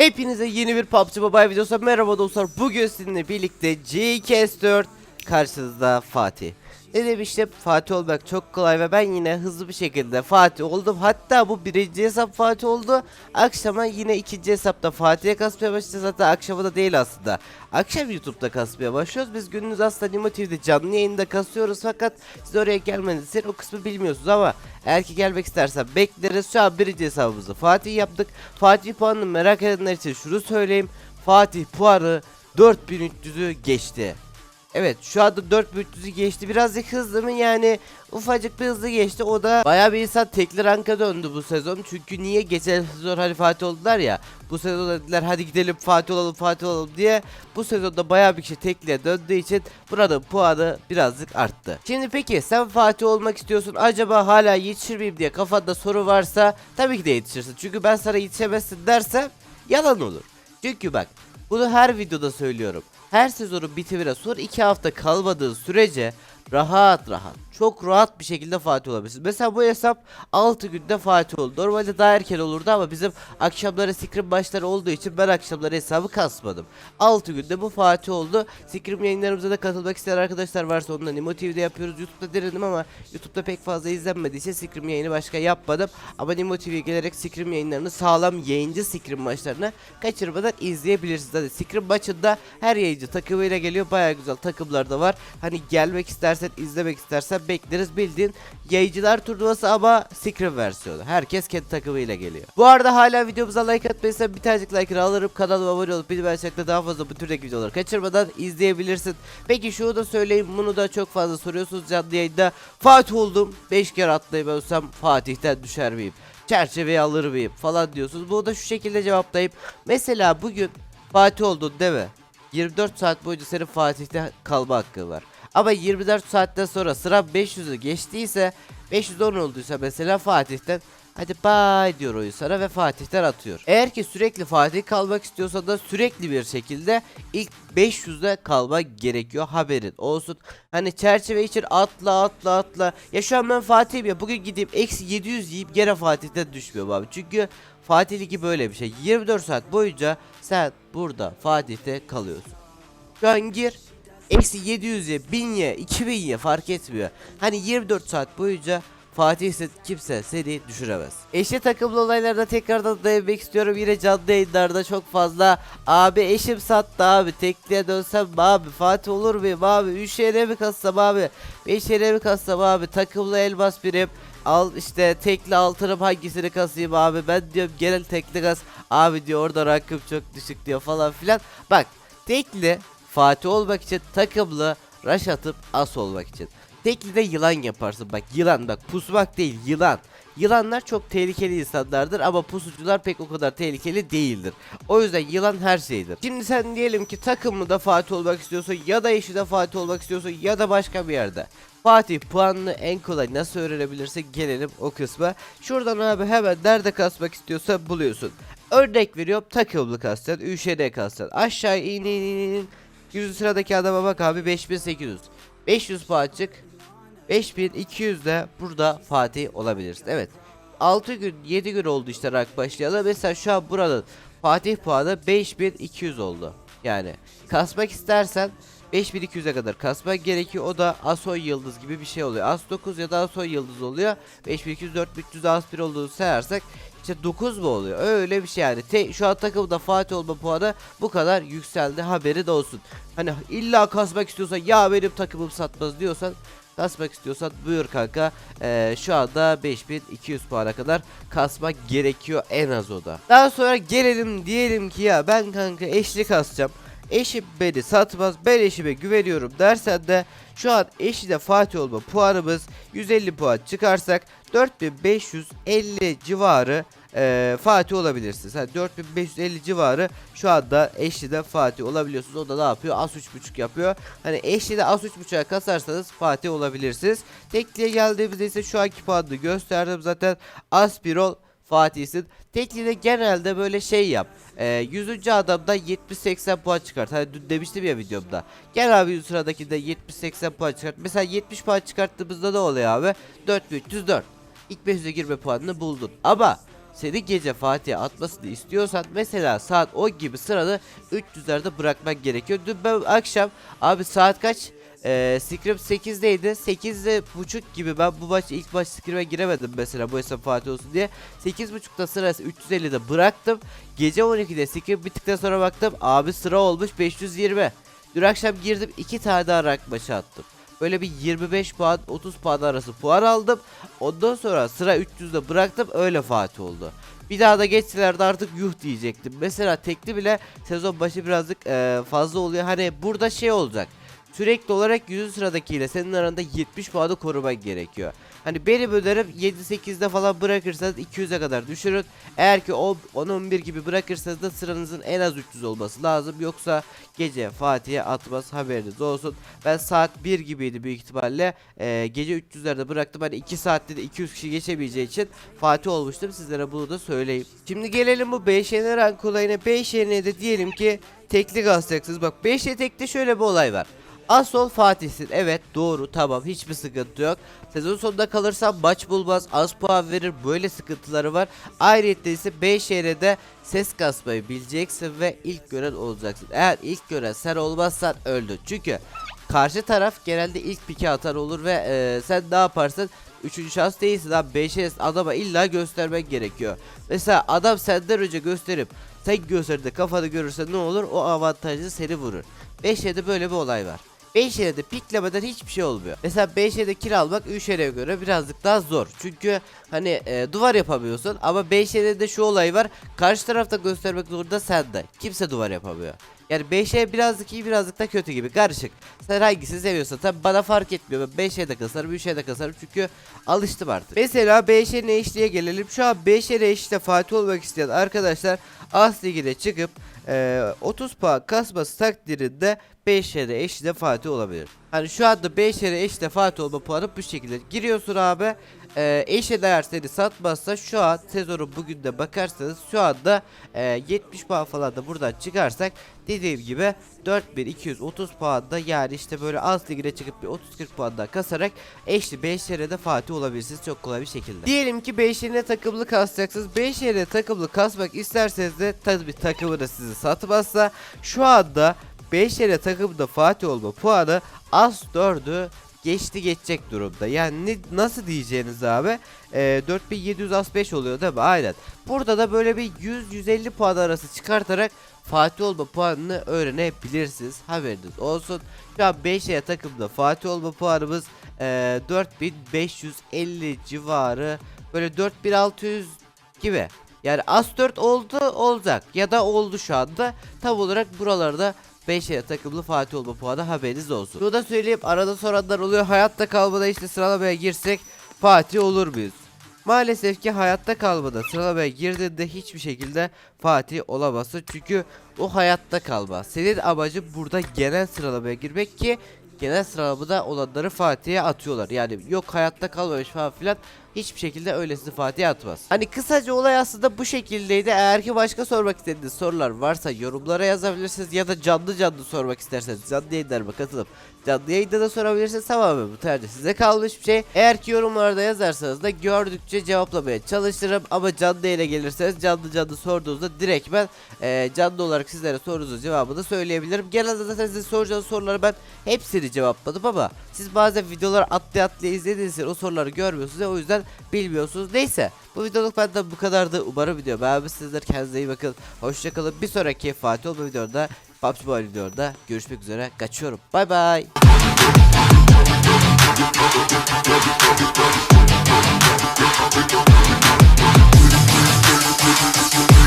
Hepinize yeni bir PUBG Mobile videosu merhaba dostlar. Bugün sizinle birlikte GKS4 karşınızda Fatih. Ne demiştim? Fatih olmak çok kolay ve ben yine hızlı bir şekilde Fatih oldum. Hatta bu birinci hesap Fatih oldu. Akşama yine ikinci hesapta Fatih'e kasmaya başlayacağız. Hatta akşama da değil aslında. Akşam YouTube'da kasmaya başlıyoruz. Biz gündüz aslında Nimo TV'de canlı yayında kasıyoruz. Fakat siz oraya gelmeniz için o kısmı bilmiyorsunuz ama eğer ki gelmek istersen bekleriz. Şu an birinci hesabımızı Fatih yaptık. Fatih puanını merak edenler için şunu söyleyeyim. Fatih puanı 4300'ü geçti. Evet şu anda 4300'ü geçti. Birazcık hızlı mı yani ufacık bir hızlı geçti. O da bayağı bir insan tekli ranka döndü bu sezon. Çünkü niye geçen sezon hani Fatih oldular ya. Bu sezon dediler hadi gidelim Fatih olalım Fatih olalım diye. Bu sezonda bayağı bir kişi tekliye döndüğü için buranın puanı birazcık arttı. Şimdi peki sen Fatih olmak istiyorsun. Acaba hala yetişir miyim diye kafanda soru varsa tabii ki de yetişirsin. Çünkü ben sana yetişemezsin dersem yalan olur. Çünkü bak bunu her videoda söylüyorum. Her sezonun bitimine son 2 hafta kalmadığı sürece rahat rahat çok rahat bir şekilde Fatih olabilirsin. Mesela bu hesap 6 günde Fatih oldu. Normalde daha erken olurdu ama bizim akşamları Scrim maçları olduğu için ben akşamları hesabı kasmadım. 6 günde bu Fatih oldu. Scrim yayınlarımıza da katılmak isteyen arkadaşlar varsa onunla Nimo TV'de yapıyoruz. YouTube'da denedim ama YouTube'da pek fazla izlenmediyse Scrim yayını başka yapmadım. Ama Nimo TV'ye gelerek Scrim yayınlarını sağlam yayıncı Scrim maçlarını kaçırmadan izleyebilirsiniz. Hadi Scrim maçında her yayıncı takımıyla geliyor. Baya güzel takımlar da var. Hani gelmek istersen izlemek istersen bekleriz bildiğin yayıncılar turnuvası ama Scrim versiyonu. Herkes kendi takımıyla geliyor. Bu arada hala videomuza like atmayırsan bir tanecik like'ını alırım. Kanalıma abone olup bildirim açmakta daha fazla bu türdeki videoları kaçırmadan izleyebilirsin. Peki şunu da söyleyeyim bunu da çok fazla soruyorsunuz canlı yayında. Fatih oldum 5 kere atlayıp ölsem Fatih'ten düşer miyim? Çerçeveyi alır mıyım falan diyorsunuz. Bunu da şu şekilde cevaplayıp mesela bugün Fatih oldun değil mi? 24 saat boyunca senin Fatih'te kalma hakkın var. Ama 24 saatten sonra sıra 500'ü geçtiyse 510 olduysa mesela Fatih'ten hadi bye diyor oyun sana ve Fatih'ten atıyor. Eğer ki sürekli Fatih kalmak istiyorsan da sürekli bir şekilde ilk 500'de kalma gerekiyor haberin olsun. Hani çerçeve için atla atla atla. Ya şu an ben Fatih'im ya bugün gideyim eksi 700 yiyip gene Fatih'ten düşmüyorum abi. Çünkü Fatih Ligi böyle bir şey. 24 saat boyunca sen burada Fatih'te kalıyorsun. Şu an gir. Eksi 700 ye, 1000 ye, 2000 ye fark etmiyor. Hani 24 saat boyunca Fatih ise kimse seni düşüremez. Eşe takımlı olaylarda tekrardan değinmek istiyorum. Yine canlı yayınlarda çok fazla. Abi eşim sattı abi. Tekliğe dönsem abi? Fatih olur muyum abi? 3 yere mi kassam abi? 5 yere mi kassam abi? Takımlı elmas birim. Al işte tekli altınım hangisini kasayım abi? Ben diyorum genel tekli kas. Abi diyor orada rakım çok düşük diyor falan filan. Bak tekli Fatih olmak için takımlı rush atıp as olmak için tekli de yılan yaparsın bak yılan bak pusmak değil yılan Yılanlar çok tehlikeli insanlardır ama pusucular pek o kadar tehlikeli değildir. O yüzden yılan her şeydir. Şimdi sen diyelim ki takımlı da Fatih olmak istiyorsun ya da eşi de Fatih olmak istiyorsun ya da başka bir yerde. Fatih puanını en kolay nasıl öğrenebilirsin gelelim o kısma. Şuradan abi hemen nerede kasmak istiyorsan buluyorsun. Örnek veriyorum takımlı kasacaksın, üşede kasacaksın. Aşağı in in in in. 100 sıradaki adama bak abi 5800. 500 puan çık. 5200 de burada Fatih olabilirsin. Evet. 6 gün 7 gün oldu işte rank başlayalı. Mesela şu an buranın Fatih puanı 5200 oldu. Yani kasmak istersen 5200'e kadar kasmak gerekiyor. O da Asoy Yıldız gibi bir şey oluyor. As 9 ya da Asoy Yıldız oluyor. 5200 4300 As 1 olduğunu sayarsak işte 9 mu oluyor? Öyle bir şey yani. Te şu an takımda Fatih olma puanı bu kadar yükseldi. Haberi de olsun. Hani illa kasmak istiyorsan ya benim takımım satmaz diyorsan kasmak istiyorsan buyur kanka. Ee, şu anda 5200 puana kadar kasmak gerekiyor en az o da. Daha sonra gelelim diyelim ki ya ben kanka eşli kasacağım. Eşim beni satmaz ben eşime güveniyorum dersen de şu an eşi de Fatih olma puanımız 150 puan çıkarsak 4550 civarı e, Fatih olabilirsiniz. Yani 4550 civarı şu anda eşli de Fatih olabiliyorsunuz. O da ne yapıyor? As 3.5 yapıyor. Hani eşli de As 3.5'a kasarsanız Fatih olabilirsiniz. Tekliğe geldiğimizde ise şu anki puanını gösterdim zaten. As 1 ol Fatih'sin. Tekliğde genelde böyle şey yap. Ee, 100. adamda 70-80 puan çıkart. Hani dün demiştim ya videomda. Gel abi 100 sıradakinde 70-80 puan çıkart. Mesela 70 puan çıkarttığımızda ne oluyor abi? 4304. İlk 500'e girme puanını buldun. Ama seni gece Fatih'e atmasını istiyorsan mesela saat 10 gibi sıranı 300'lerde bırakmak gerekiyor. Dün ben akşam abi saat kaç? Ee, Scrim 8'deydi. 8'de buçuk gibi ben bu maç ilk maç Scrim'e giremedim mesela bu hesap Fatih olsun diye. 8.30'da sırası 350'de bıraktım. Gece 12'de Scrim bittikten sonra baktım abi sıra olmuş 520. Dün akşam girdim 2 tane daha rank maçı attım. Böyle bir 25 puan 30 puan arası puan aldım. Ondan sonra sıra 300'de bıraktım öyle Fatih oldu. Bir daha da geçselerdi artık yuh diyecektim. Mesela tekli bile sezon başı birazcık eee, fazla oluyor. Hani burada şey olacak. Sürekli olarak 100 sıradakiyle senin aranda 70 puanı koruman gerekiyor. Hani benim önerim 7-8'de falan bırakırsanız 200'e kadar düşürün. Eğer ki 10-11 gibi bırakırsanız da sıranızın en az 300 olması lazım. Yoksa gece Fatih'e atmaz haberiniz olsun. Ben saat 1 gibiydi büyük ihtimalle. Ee, gece 300'lerde bıraktım. Hani 2 saatte de 200 kişi geçemeyeceği için Fatih olmuştum. Sizlere bunu da söyleyeyim. Şimdi gelelim bu 5 yeni rank olayına. 5 yerine de diyelim ki tekli gazacaksınız. Bak 5 tekte şöyle bir olay var. Asol Fatih'sin. Evet doğru tamam hiçbir sıkıntı yok. Sezon sonunda kalırsan maç bulmaz az puan verir böyle sıkıntıları var. Ayrıca ise Beyşehir'e ses kasmayı bileceksin ve ilk gören olacaksın. Eğer ilk gören sen olmazsan öldün. Çünkü karşı taraf genelde ilk piki atar olur ve e, sen ne yaparsın? Üçüncü şans değilsin abi 5'e adama illa göstermen gerekiyor. Mesela adam senden önce gösterip sen gösterdiğinde kafanı görürse ne olur? O avantajlı seni vurur. 5'e böyle bir olay var. 5 de piklemeden hiçbir şey olmuyor. Mesela 5 yere kill almak 3 yere göre birazcık daha zor. Çünkü hani e, duvar yapamıyorsun ama 5 de şu olay var. Karşı tarafta göstermek zorunda sen de. Kimse duvar yapamıyor. Yani 5 birazcık iyi birazcık da kötü gibi karışık. Sen hangisini seviyorsan tabi bana fark etmiyor. Ben 5 de kasarım 3 de kasarım çünkü alıştım artık. Mesela 5 eşliğe gelelim. Şu an 5 eşliğe Fatih olmak isteyen arkadaşlar As Ligi'ne çıkıp e, 30 puan kasması takdirinde 5 yere eşle Fatih olabilir. Hani şu anda 5 yere eşle Fatih olma puanı bu şekilde. Giriyorsun abi. E, eşe eğer seni satmazsa şu an sezonun bugün de bakarsanız şu anda e, 70 puan falan da buradan çıkarsak dediğim gibi 4230 puanda yani işte böyle alt ligine çıkıp bir 30-40 puandan kasarak eşli 5 yere de Fatih olabilirsiniz çok kolay bir şekilde. Diyelim ki 5 yerine takımlı kasacaksınız. 5 yerine takımlı kasmak isterseniz de tabii takımı da sizi satmazsa şu anda 5 yere takımda Fatih olma puanı az 4'ü geçti geçecek durumda. Yani ne, nasıl diyeceğiniz abi? Ee, 4700 az 5 oluyor değil mi? Aynen. Burada da böyle bir 100-150 puan arası çıkartarak Fatih olma puanını öğrenebilirsiniz. Haberiniz olsun. Şu an 5 yere takımda Fatih olma puanımız ee, 4550 civarı. Böyle 4600 gibi. Yani az 4 oldu olacak ya da oldu şu anda. Tam olarak buralarda 5 yere takımlı Fatih olma puanı haberiniz olsun. Bunu da söyleyeyim arada soranlar oluyor. Hayatta kalmada işte sıralamaya girsek Fatih olur muyuz? Maalesef ki hayatta kalmada sıralamaya girdiğinde hiçbir şekilde Fatih olamazsın. Çünkü o hayatta kalma. Senin amacın burada genel sıralamaya girmek ki genel sıralamada olanları Fatih'e atıyorlar. Yani yok hayatta kalmamış falan filan hiçbir şekilde öylesini Fatih'e atmaz. Hani kısaca olay aslında bu şekildeydi. Eğer ki başka sormak istediğiniz sorular varsa yorumlara yazabilirsiniz ya da canlı canlı sormak isterseniz canlı yayınlarıma katılıp canlı yayında da sorabilirsiniz. Tamamen bu tercih size kalmış bir şey. Eğer ki yorumlarda yazarsanız da gördükçe cevaplamaya çalışırım ama canlı yayına gelirseniz canlı canlı sorduğunuzda direkt ben e, canlı olarak sizlere sorunuzun cevabını söyleyebilirim. Genelde zaten sizin soracağınız soruları ben hepsini cevapladım ama siz bazen videolar atlaya atlaya izlediğiniz için o soruları görmüyorsunuz ve o yüzden zaten bilmiyorsunuz. Neyse bu videoluk benden bu kadardı. Umarım video beğenmişsinizdir. Kendinize iyi bakın. Hoşçakalın. Bir sonraki Fatih Olma videoda PUBG Mobile videoda görüşmek üzere. Kaçıyorum. Bay bay. We'll be right back.